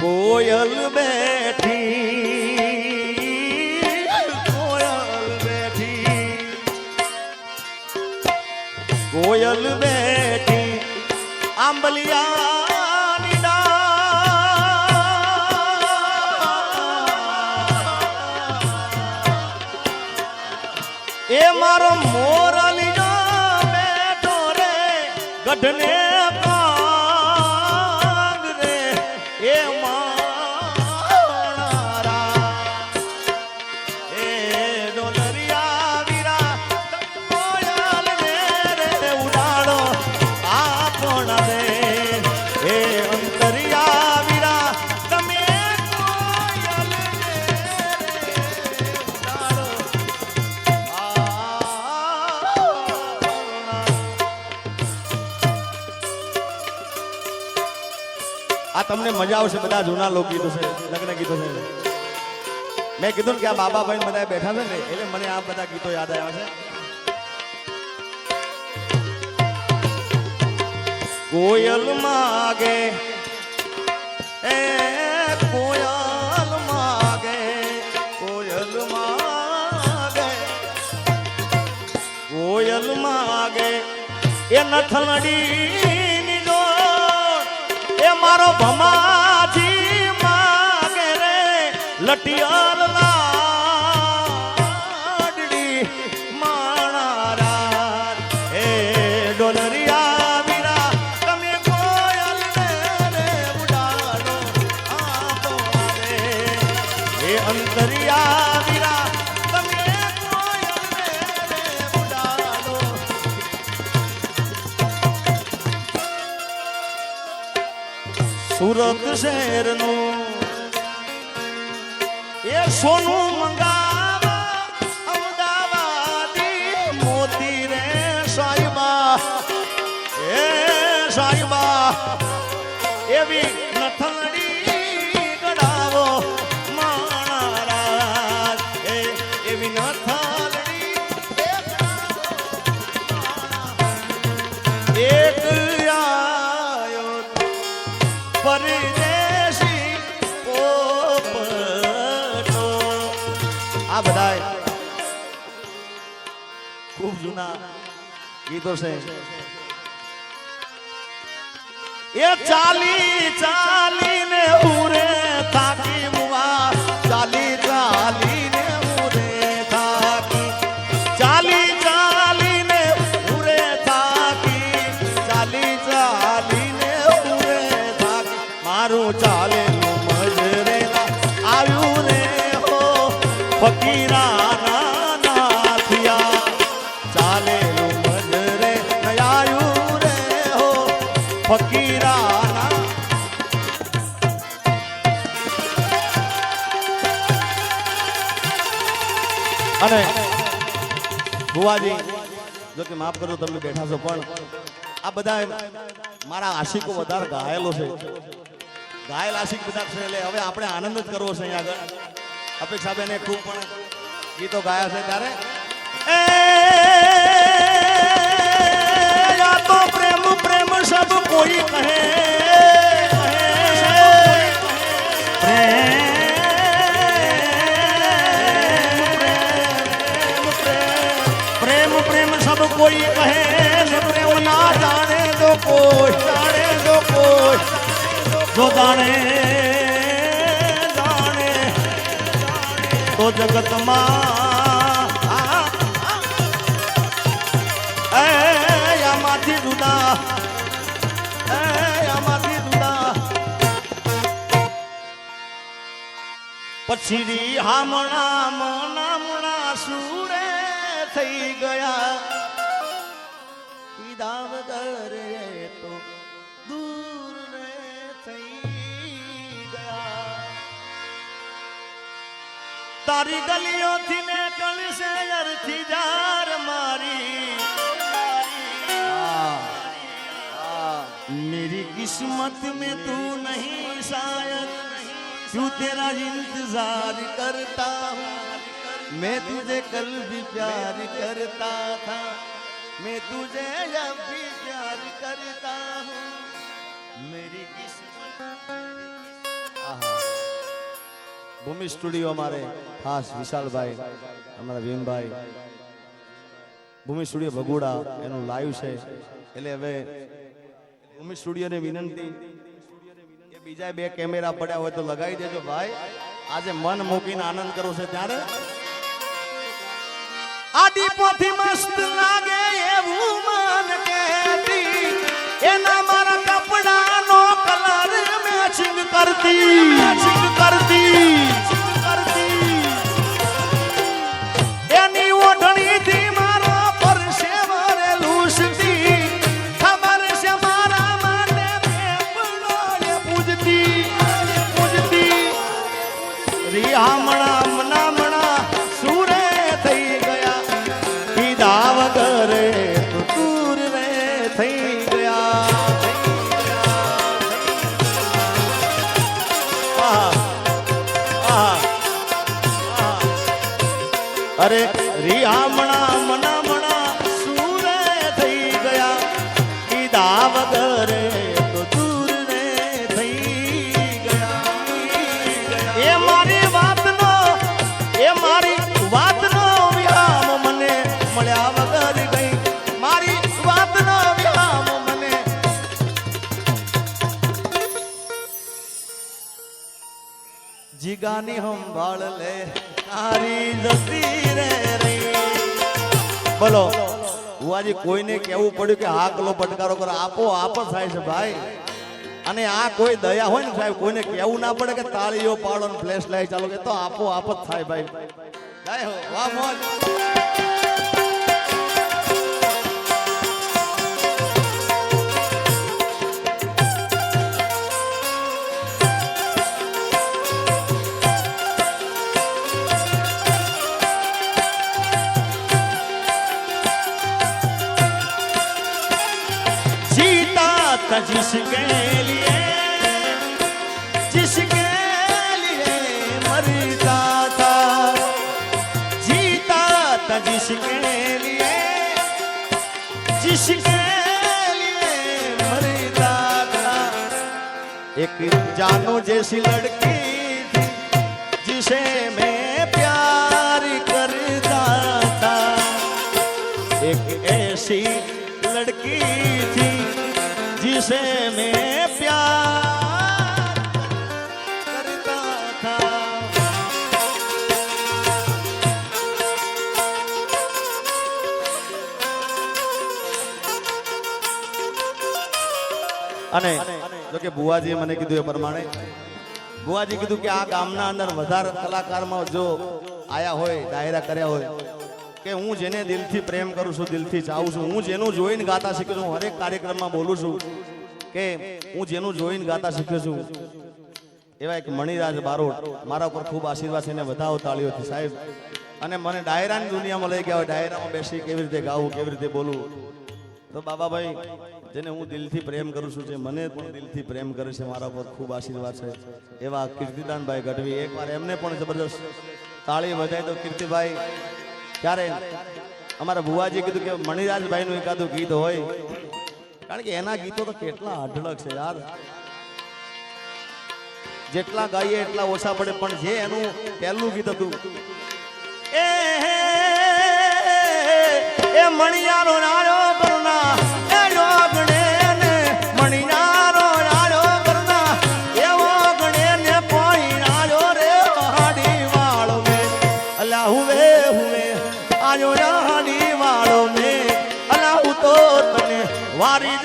કોયલ બેઠી કોયલ બેઠી કોયલ બેઠી આંબલિયા. એ મારો મોરલી બેઠો રે ગઢને તમને મજા આવશે, બધા જૂના લોકગીતો છે, લગ્ન ગીતો છે. મેં કીધું કે આ બાબા ભાઈ બધા બેઠા છે ને, એટલે મને આ બધા ગીતો યાદ આવ્યા છે. કોયલ માગે, એ કોયલ માગે કોયલ માગે કોયલ માગે, એ નથલડી મારો ભમાજી માગે રે લટિયાર સુરત શહેરનું. એ સોનું મંગાવા અમદાવાદી મોતી રે સાહેબા. એ સાહેબા એવી નથડી ગીતો છે. એ ચાલી ફકીરા અને ભુવાજી, જો કે માફ કરો તમે બેઠા છો, પણ આ બધા મારા આશિકો વધારે ઘાયલો છે. ઘાયલ આશિક બધા છે, એટલે હવે આપણે આનંદ જ કરવો છે અહીંયા આગળ. અપેક્ષા બેને ખૂબ પણ ગીતો ગાયા છે, ત્યારે. પછી રી હામણા મનામણા સુરે થઈ ગયા પીધા વગર એ તો દૂર રે થઈ ગયા તારી ગલીઓથી ને કળશે અરથી જાર મારી मेरी किस्मत में तू नहीं शायद क्यों तेरा इंतजार करता हूँ मैं तुझे कल भी प्यार करता था मैं तुझे अब भी प्यार करता हूँ मेरी किस्मत ભૂમિ સ્ટુડિયો અમારે ખાસ વિશાલભાઈ અમારા ભીમભાઈ ભૂમિ સ્ટુડિયો ભગુડા એનું લાઈવ છે એટલે હવે ભૂમિ સ્ટુડિયોને વિનંતી કે બીજા બે કેમેરા પડ્યા હોય તો લગાવી દેજો ભાઈ. આજે મન મૂકીને આનંદ કરો છે ત્યારે. આડી પોથી મસ્ત લાગે એવું મન કેતી. એના અરે રિહામણા મનામણા સુરે થઈ ગયા. વિરામ મને મળ્યા વગર ગઈ. મારી વાતનો વિરામ મને જીગાની સંભાળ લે. તારી જતી રે બોલો બુઆજી કોઈને કેવું પડ્યું કે હા કલો પટકારો કરો, આપો આપો થાય છે ભાઈ. અને આ કોઈ દયા હોય ને સાહેબ, કોઈને કેવું ના પડે કે તાળીઓ પાડો ને ફ્લેશ લાઈટ ચાલો કે તો આપો, આપ જ થાય ભાઈ. વાહ, મોજ. जीता था जिसके लिए जिसके लिए मरता था जीता था जिसके लिए जिसके लिए मरता था एक जानो जैसी लड़की थी जिसे मैं દિવસે મેં પ્યાર કરતા અને જો કે બુવાજીએ મને કીધું એ પ્રમાણે બુવાજી કીધું કે આ ગામના અંદર વધારે કલાકારમાં જો આયા હોય ડાયરા કર્યા હોય કે હું જેને દિલથી પ્રેમ કરું છું, દિલથી ચાહું છું. હું જેનું જોઈને ગાતા શીખ્યો છું હરેક કાર્યક્રમમાં બોલું છું કે હું જેનું જોઈને ગાતા શીખ્યો છું. એવા એક મણિરાજ બારોટ મારા ઉપર ખૂબ આશીર્વાદ છે, એને વધાવો તાળીઓથી સાહેબ. અને મને ડાયરાની દુનિયામાં લઈ ગયા હોય, ડાયરામાં બેસી કેવી રીતે ગાવું, કેવી રીતે બોલવું તો બાબાભાઈ, જેને હું દિલથી પ્રેમ કરું છું, જે મને પણ દિલથી પ્રેમ કરે છે, મારા પર ખૂબ આશીર્વાદ છે. એવા કીર્તિદાનભાઈ ગઢવી, એકવાર એમને પણ જબરદસ્ત તાળી વધાય તો કીર્તિભાઈ. ક્યારે અમારા ભુવાજી કીધું કે મણિરાજભાઈનું એકાદું ગીત હોય. કારણ કે એના ગીતો તો કેટલા અઢળક છે યાર. જેટલા ગાઈએ એટલા ઓછા પડે, પણ જે એનું પહેલું ગીત હતું. એ મણિયારો નારો Lottie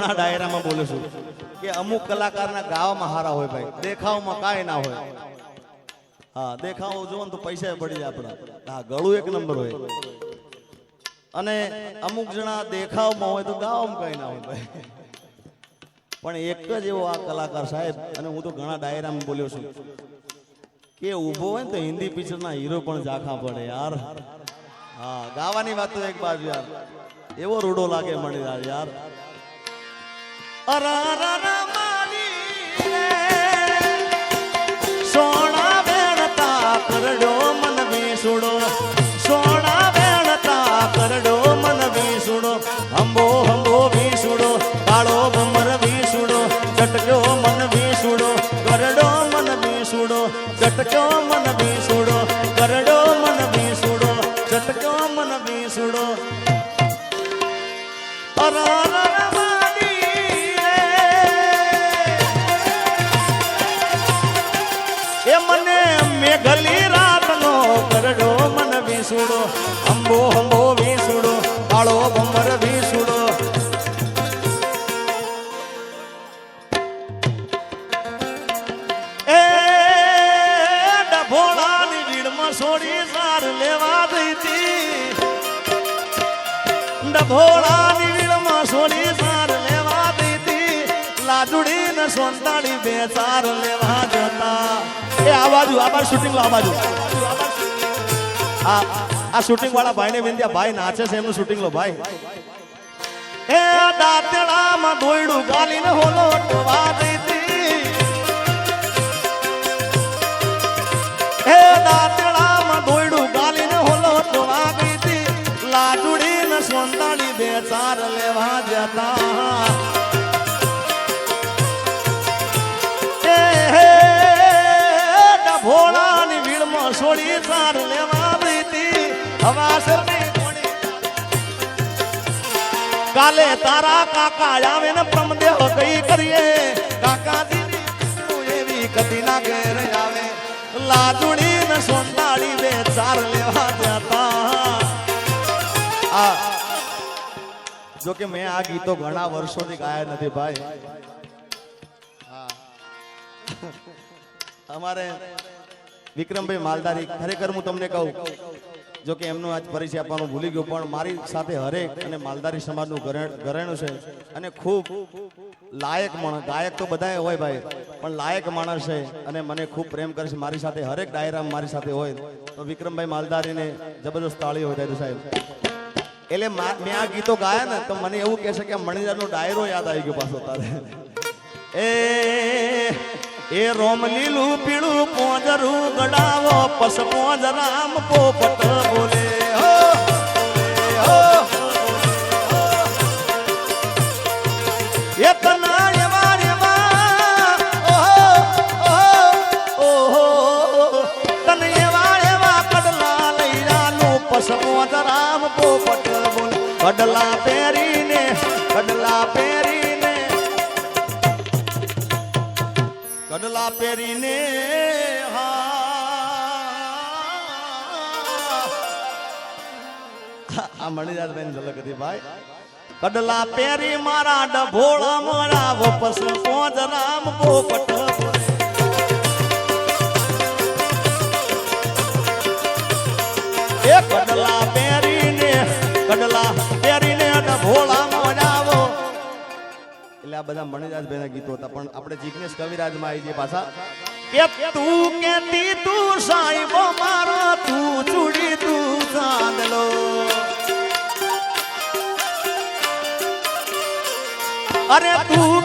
ઘણા ડાયરામાં બોલું છું કે અમુક કલાકારના ગાવામાં હારા હોય ભાઈ. દેખાવમાં કાંઈ ના હોય. હા, દેખાવ જોવો ને તો પૈસા પડી જાય આપણા. હા, ગળું એક નંબર હોય. અને અમુક જણા દેખાવમાં હોય તો ગાવામાં કાંઈ ના હોય ભાઈ. પણ એક જ એવો આ કલાકાર સાહેબ, અને હું તો ઘણા ડાયરામાં બોલ્યો છું કે ઊભો હોય ને તો હિન્દી પિક્ચરના હીરો પણ ઝાંખા પડે યાર. હા, ગાવાની વાત તો એક બાજુ યાર. એવો રૂડો લાગે મળી યાર. કરડો મન વેણતા કરડો મન વિસુડો ચટક્યો મન વિસુડો કરડો અંબો અંબો વીસુડો, કાળો ભમર વીસુડો. એ ડભોળાની ભીડમાં છોડી સાર લેવા દઈ ડભોળાની ભીડમાં છોડી સાર લેવા દીધી લાજુડી ને સોંતાડી બે સાર લેવા જતા. એ આ બાજુ આ બાજુ શૂટિંગ આ બાજુ. આ આ શૂટિંગ વાળા ભાઈ ને વિંધ્યા ભાઈ નાચે છે, એમનું શૂટિંગ લો, ભાઈ. એ દાંતેડામાં દોયડું ગાલીને હોલો ટવા દીધી હે દાંતડામાં દોયડું ગાલીને હોલો તો દીધી લાજુડીને સોંતાડી બે ચાર લેવા જતા. કાલે તારા કાકા આવે ને પ્રમદેહ કઈ કરીએ કાકાજી એવી કદી ના ઘેર આવે. લાજુડી ને સોંડાળી બે ચાર લેવા જતા જો કે મેં આ ગીતો ઘણા વર્ષોથી ગાયા નથી ભાઈ. અમારે વિક્રમભાઈ માલધારી, ખરેખર હું તમને કહું જો કે એમનો આજ પરિચય આપવાનું ભૂલી ગયો, પણ મારી સાથે હરેક અને માલધારી સમાજનું ઘરેણું છે. અને ખૂબ લાયક માણસ, ગાયક તો બધાય હોય ભાઈ, પણ લાયક માણસ છે અને મને ખૂબ પ્રેમ કરે છે. મારી સાથે હરેક ડાયરામ મારી સાથે હોય. તો વિક્રમભાઈ માલધારીને જબરદસ્ત તાળી હોય જાય સાહેબ. એટલે મેં આ ગીતો ગાયા ને, તો મને એવું કહે છે કે મણિદારનો ડાયરો યાદ આવી ગયો પાછો તારે. એ એ રોમ લીલું પીળું પોજરું ગડાવો પસ પોજરામ પોપટ બોલે. આ બેન ઝલક હતી ભાઈ. કડલા પેરી મારા ડભોળા મારા વપસ પોજ રામ પોપટ. એ કડલા પહેરીને કડલા પહેરીને ડભોળા મજાવો એટલે આ બધા મણિદાસ ભાઈ ગીતો હતા, પણ આપણે જીગ્નેશ કવિરાજમાં આવી જઈએ પાછા. કે તું કેતી તું સાહેબો અરે તું